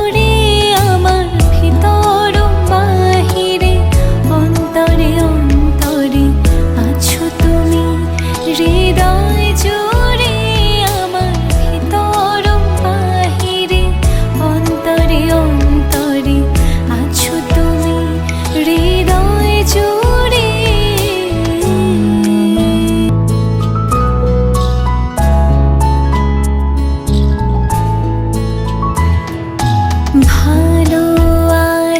കൂടെ